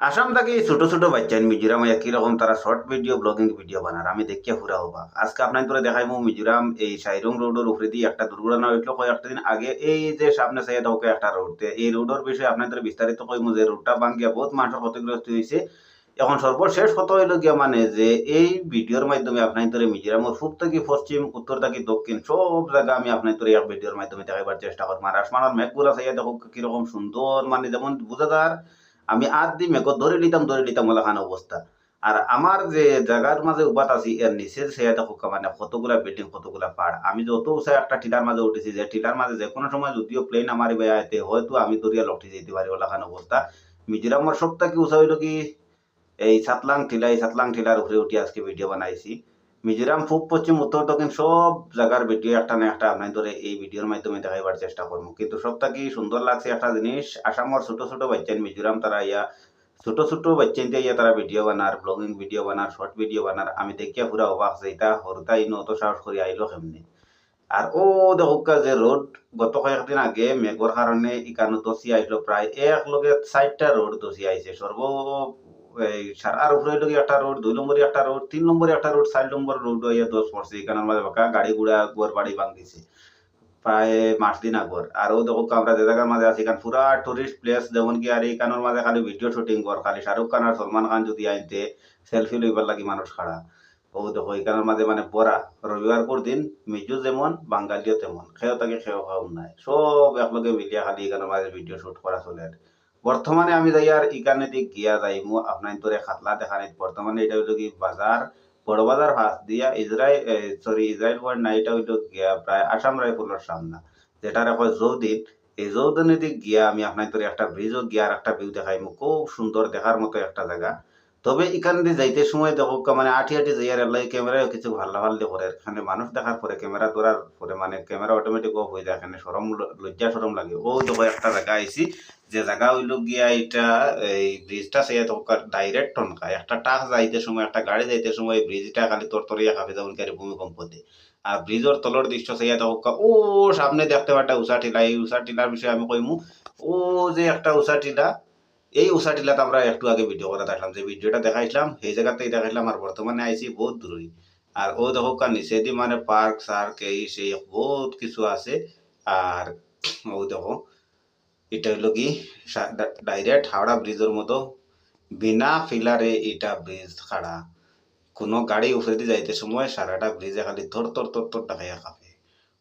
আসাম থাকি ছোট ছোট বাচ্চা মিজোরাম একই রকম তারা শর্ট ভিডিও ব্লগিং ভিডিও বানার আমি দেখিয়া ফুরা হবা। আজকে আপনার তোরা দেখাইমু মিজোরাম, এই সাইরং রোডের উপরে দিয়ে একটা দুর্ঘটনা হইছিল কয়েকটা দিন আগে। এই যে সামনে সাইড হোক একটা রোড এই রোডের বিষয়ে আপনার তোরা বিস্তারিত কইমু যে রোডটা ভাঙ্গিয়া বহুত মানুষের ক্ষতিগ্রস্ত হয়েছে এখন সর্বশেষ কত হইল গিয়া মানে যে, এই ভিডিওর মাধ্যমে আপনার তোরে মিজোরামের পূব থেকে পশ্চিম উত্তর থেকে দক্ষিণ, সব জায়গা আমি আপনার তোরে এক ভিডিওর মাধ্যমে দেখাইবার চেষ্টা করব। আর আসমানের মেঘগুলা চাইয়া দেখো কীরকম সুন্দর মানে যেমন বোঝা যার আমি আজ দি মেঘত ধরে নিতাম ধরে নিতাম ওলাখান অবস্থা। আর আমার যে জায়গার মাঝে উপাত আছি এর নিচে সে দেখো মানে কতগুলা বিল্ডিং কতগুলা পাহাড় আমি যত উঁচা একটা টিলার মাঝে উঠেছি, যে টিলার মাঝে যে কোনো সময় যদিও প্লেন আমার বেয়াতে হয়তো আমি দরিয়া লটে যেতে পারি ওলাখান অবস্থা। মিজোরামের সব কি উঁচা হইল কি, এই সাতলাং টিলা, এই সাতলাং টিলার উপরে উঠে আজকে ভিডিও বানাইছি। মিজোরাম পূব পশ্চিম, উত্তর, দক্ষিণ সব জায়গার ভিডিও একটা না একটা আপনার ধরে এই ভিডিওর মাধ্যমে দেখাইবার চেষ্টা করব। কিন্তু সব থেকে সুন্দর লাগছে একটা জিনিস? আসামর ছোট ছোট বাচ্চা মিজোরাম তারা ইয়া, ছোট ছোট বাচ্চা ইয়া তারা ভিডিও বানার ব্লগিং ভিডিও বানার শর্ট ভিডিও বানার। আমি দেখিয়া পুরা অবাক যে এটা হরতা ইনো সাহস করে আইলো কেমনি? আর ও দেখা যে রোড গত কয়েকদিন আগে মেঘর কারণে ইকানো দসি আইলো প্রায় এক লগে চারটা রোড দসি আইছে। সর্ব এই সারার উপরে লগে একটা রোড দুই নম্বরে একটা রোড তিন নম্বরে একটা রোড চার নম্বর রোড হইয়া দশ পড়ছে এখানের মাঝে বাঁকা গাড়ি গুড়া গোর বাড়ি ভাঙিছে প্রায় মাস দিন আগর। আর ও দেখো আমরা যে জায়গার মাঝে আছি এখান পুরা টুরিস্ট প্লেস যেমন কি আর এইখানের মাঝে খালি ভিডিও শুটিং কর, খালি শাহরুখ খান আর সলমান খান যদি আইনতে সেলফি লইবার লাগি মানুষ খাড়া। ও দেখো এখানের মাঝে মানে বড়া রবিবার পর দিন মিজু যেমন, বাঙালিও তেমন, খেয়েও তাকে খেয়েও খাওয়া নাই। সব একলগে মিলিয়া খালি এখানের মাঝে ভিডিও শুট করা চলে বর্তমানে আমি যাই আর ইকানে দিক গিয়া যাইমু, আপনার তোরে খাতলা দেখানি। বর্তমানে এটা হইল কি বাজার, বড় বাজার ফাঁস দিয়া ইসরায়েল সরি ইসরায়েল ওয়ার্ড না, এটা হইল গিয়া প্রায় আসাম রাইফুলের সামনা। যেটা রেখো যৌদিন, এই যৌদিনের দিক গিয়া আমি আপনার তোরে একটা ব্রিজও গিয়া আর একটা ভিউ দেখাইমু। খুব সুন্দর দেখার মতো একটা জায়গা। তবে এখান দিয়ে যাইতে সময় দেখো মানে আঠি আঠি যাই আর আল্লাহ ক্যামেরায় কিছু ভাল্লা ভাল্লি করে। এখানে মানুষ দেখার পরে ক্যামেরা ধরার পরে মানে ক্যামেরা অটোমেটিক অফ হয়ে যায়। এখানে সরম লজ্জা সরম লাগে। ও দেখো একটা জায়গা আইসি যে জায়গা হইল গিয়া এটা এই ব্রিজটা সেই ডাইরেক্ট টনকা। একটা টাক যাইতে সময়, একটা গাড়ি যাইতে সময় এই ব্রিজটা খালি তরতরিয়া খাবে যেমন কি ভূমিকম্প দিয়ে আর ব্রিজের তলর দৃশ্য সেই তো ও সামনে দেখতে পাটা উষা টিলা। এই উষা টিলার বিষয়ে আমি কইমু, ও যে একটা উষা টিলা এই উষা টিলাতে আমরা একটু আগে ভিডিও করে দেখলাম যে ভিডিওটা দেখাইছিলাম, সেই জায়গাতেই দেখাইলাম আর বর্তমানে আইছি বহুত দূরই। আর ও দেখো কার নিচে দি মানে পার্ক সার্ক এই সেই বহুত কিছু আছে। আর ও দেখো, এটা হইল কি ডাইরেক্ট হাওড়া ব্রিজের মতো। বিনা ফিলারে এটা ব্রিজ খাড়া। কোনো গাড়ি উপরে দিয়ে যাইতে সময় সারাটা ব্রিজে খালি থর থর থর থর দেখাইয়া কাঁপে।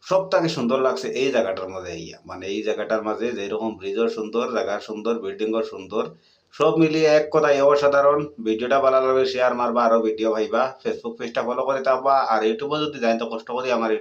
সব থেকে সুন্দর লাগছে এই জায়গাটার মাঝে ইয়া মানে এই জায়গাটার মাঝে যেরকম ব্রিজও সুন্দর জায়গা সুন্দর বিল্ডিংও সুন্দর, সব মিলিয়ে এক কথা কথায় অসাধারণ। ভিডিওটা ভালো লাগলে শেয়ার মারবা আরও ভিডিও ভাইবা। ফেসবুক পেজটা ফলো করে থাকবা। আর ইউটিউবে যদি যাই তো কষ্ট করি আমার